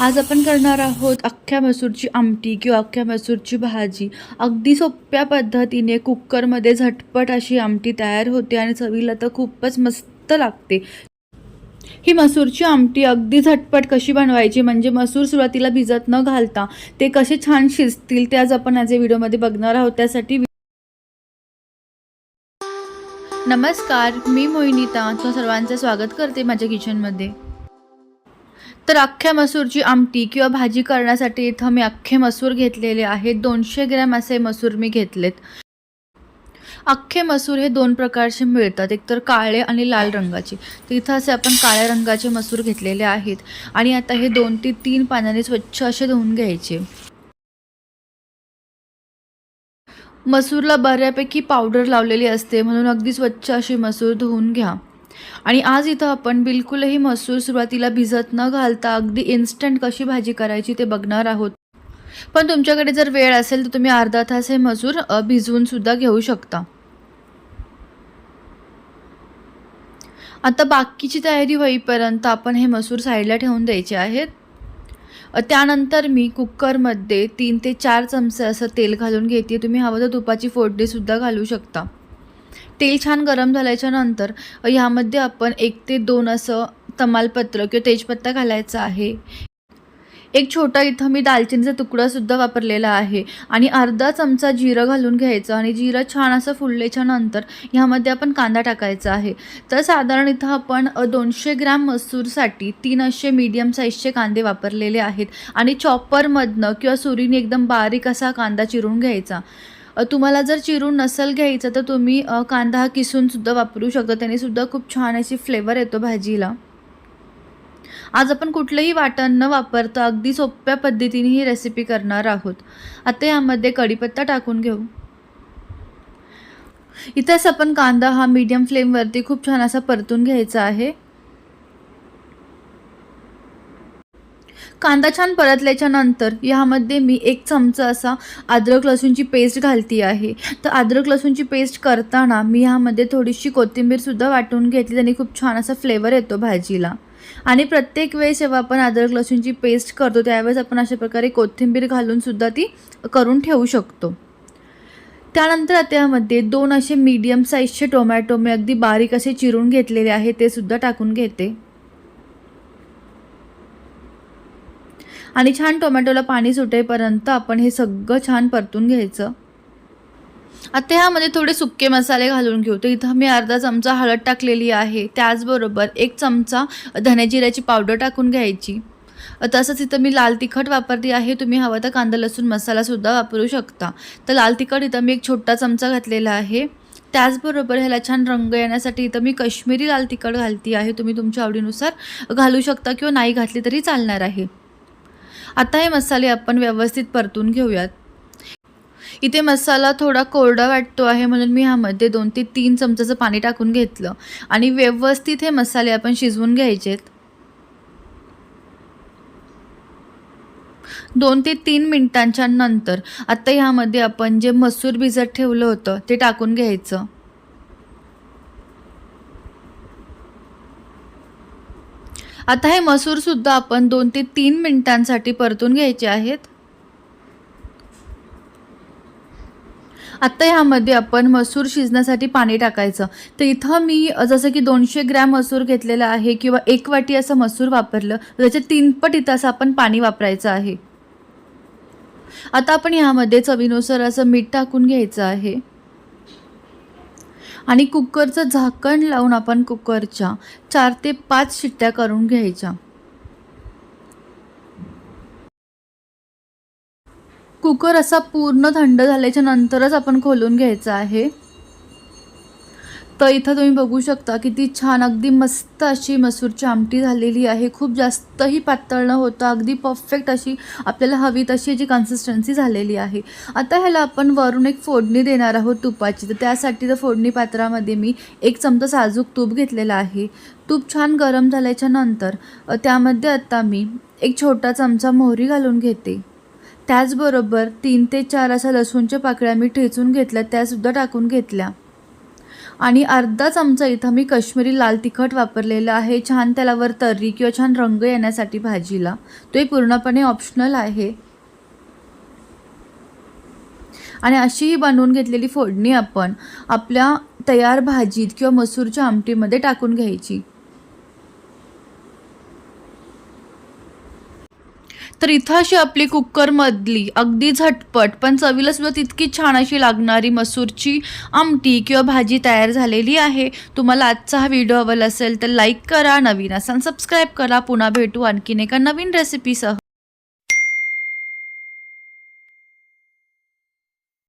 आज आपण करणार आहोत अख्ख्या मसूरची आमटी किंवा अख्ख्या मसूरची भाजी. अगदी सोप्या पद्धतीने कुकरमध्ये झटपट अशी आमटी तयार होते आणि चवीला तर खूपच मस्त लागते. ही मसूरची आमटी अगदी झटपट कशी बनवायची? म्हणजे मसूर सुरुवातीला भिजत न घालता ते कसे छान शिजतील ते आज आपण आज या व्हिडिओमध्ये बघणार आहोत. त्यासाठी नमस्कार मी मोहिनीता. सर्वांचं स्वागत करते माझ्या किचनमध्ये तर अख्ख्या मसूरची आमटी किंवा भाजी करण्यासाठी इथं मी अख्खे मसूर घेतलेले आहेत. दोनशे ग्रॅम असे मसूर मी घेतलेत. अख्खे मसूर हे दोन प्रकारचे मिळतात. एकतर काळे आणि लाल रंगाचे. तर इथं असे आपण काळ्या रंगाचे मसूर घेतलेले आहेत. आणि आता हे दोन ते तीन पाण्याने स्वच्छ असे धुवून घ्यायचे. मसूरला बऱ्यापैकी पावडर लावलेली असते. म्हणून अगदी स्वच्छ अशी मसूर धुवून घ्या. आणि आज इथं आपण बिलकुलही मसूर सुरुवातीला भिजत न घालता अगदी इन्स्टंट कशी भाजी करायची ते बघणार आहोत. पण तुमच्याकडे जर वेळ असेल तर तुम्ही अर्धा तास हे मसूर भिजवून सुद्धा घेऊ शकता. आता बाकीची तयारी होईपर्यंत आपण हे मसूर साईडला ठेवून द्यायचे आहेत. त्यानंतर मी कुकरमध्ये तीन ते चार चमचे असं तेल घालून घेते. तुम्ही हवं तर तुपाची फोडणीसुद्धा घालू शकता. तेल छान गरम झाल्याच्यानंतर ह्यामध्ये आपण एक ते दोन असं तमालपत्र किंवा तेजपत्ता घालायचा आहे. एक छोटा इथं मी दालचिनीचा तुकडासुद्धा वापरलेला आहे आणि अर्धा चमचा जिरं घालून घ्यायचं आणि जिरं छान असं फुलल्याच्या नंतर ह्यामध्ये आपण कांदा टाकायचा आहे. तर साधारण इथं आपण दोनशे ग्रॅम मसूरसाठी तीन असे मीडियम साईजचे कांदे वापरलेले आहेत आणि चॉपरमधनं किंवा सुरीने एकदम बारीक असा कांदा चिरून घ्यायचा. तुम्हाला जर चिरून नसेल घ्यायचं तर तुम्ही कांदा हा किसूनसुद्धा वापरू शकता. त्यानेसुद्धा खूप छान अशी फ्लेवर येतो भाजीला. आज आपण कुठलंही वाटण न वापरता अगदी सोप्या पद्धतीने ही रेसिपी करणार आहोत. आता यामध्ये कढीपत्ता टाकून घेऊ. इथेच आपण कांदा हा मीडियम फ्लेमवरती खूप छान असा परतून घ्यायचा आहे. कांदा छान परतल्याच्या नंतर ह्यामध्ये मी एक चमचा असा अद्रक लसूणची पेस्ट घालती आहे. तर अद्रक लसूणची पेस्ट करताना मी ह्यामध्ये थोडीशी कोथिंबीरसुद्धा वाटून घेतली त्याने खूप छान असा फ्लेवर येतो भाजीला. आणि प्रत्येक वेळेस जेव्हा आपण अद्रक लसूणची पेस्ट करतो त्यावेळेस आपण अशा प्रकारे कोथिंबीर घालूनसुद्धा ती करून ठेवू शकतो. त्यानंतर त्यामध्ये दोन असे मीडियम साईजचे टोमॅटो मी अगदी बारीक असे चिरून घेतलेले आहे ते सुद्धा टाकून घेते. आणि छान टोमॅटोला पाणी सुटेपर्यंत आपण हे सगळं छान परतून घ्यायचं. आता ह्यामध्ये थोडे सुके मसाले घालून घेऊ. तर इथं मी अर्धा चमचा हळद टाकलेली आहे. त्याचबरोबर एक चमचा धनेजिऱ्याची पावडर टाकून घ्यायची. तसंच इथं मी लाल तिखट वापरली आहे. तुम्ही हवं तर कांदा लसूण मसालासुद्धा वापरू शकता. तर लाल तिखट इथं मी एक छोटा चमचा घातलेला आहे. त्याचबरोबर ह्याला छान रंग येण्यासाठी इथं मी कश्मीरी लाल तिखट घालती आहे. तुम्ही तुमच्या आवडीनुसार घालू शकता किंवा नाही घातली तरी चालणार आहे. आता हे मसाले आपण व्यवस्थित परतून घेऊयात. इथे मसाला थोडा कोरडा वाटतो आहे म्हणून मी ह्यामध्ये दोन ते तीन चमचाचं पाणी टाकून घेतलं. आणि व्यवस्थित हे मसाले आपण शिजवून घ्यायचेत. दोन ते तीन मिनिटांच्या नंतर आता ह्यामध्ये आपण जे मसूर भिजत ठेवलं होतं ते टाकून घ्यायचं. आता हे मसूरसुद्धा आपण दोन ते तीन मिनिटांसाठी परतून घ्यायचे आहेत. आत्ता ह्यामध्ये आपण मसूर शिजण्यासाठी पाणी टाकायचं. तर इथं मी जसं की दोनशे ग्रॅम मसूर घेतलेला आहे किंवा एक वाटी असं मसूर वापरलं त्याच्या तीनपट इथं असं आपण पाणी वापरायचं आहे. आता आपण ह्यामध्ये चवीनुसार असं मीठ टाकून घ्यायचं आहे. आणि कुकरचं झाकण लावून आपण कुकरच्या चार ते पाच शिट्ट्या करून घ्यायच्या. कुकर असा पूर्ण थंड झाल्याच्या नंतरच आपण खोलून घ्यायचा आहे. तर इथं तुम्ही बघू शकता किती छान अगदी मस्त अशी मसूरची आमटी झालेली आहे. खूप जास्तही पातळ न होता अगदी परफेक्ट अशी आपल्याला हवी तशी जी कन्सिस्टन्सी झालेली आहे. आता ह्याला आपण वरून एक फोडणी देणार आहोत तुपाची. तर त्यासाठी तर फोडणी पात्रामध्ये मी एक चमचा साजूक तूप घेतलेला आहे. तूप छान गरम झाल्याच्यानंतर त्यामध्ये आत्ता मी एक छोटा चमचा मोहरी घालून घेते. त्याचबरोबर तीन ते चार अशा लसूणच्या पाकळ्या मी ठेचून घेतल्या त्यासुद्धा टाकून घेतल्या. आणि अर्धा चमचा इथं मी कश्मीरी लाल तिखट वापरलेलं आहे. छान त्याला वर तर्री किंवा छान रंग येण्यासाठी भाजीला. तोही पूर्णपणे ऑप्शनल आहे. आणि अशी ही बनवून घेतलेली फोडणी आपण आपल्या तयार भाजीत किंवा मसूरच्या आमटीमध्ये टाकून घ्यायची. तर इथं अशी आपली कुकरमधली अगदी झटपट पण चवीला सुद्धा तितकी छान अशी लागणारी मसूरची आमटी किंवा भाजी तयार झालेली आहे. तुम्हाला आजचा हा व्हिडिओ आवडला असेल तर लाईक करा नवीन असाल सबस्क्राईब करा. पुन्हा भेटू आणखीन एका नवीन रेसिपीसह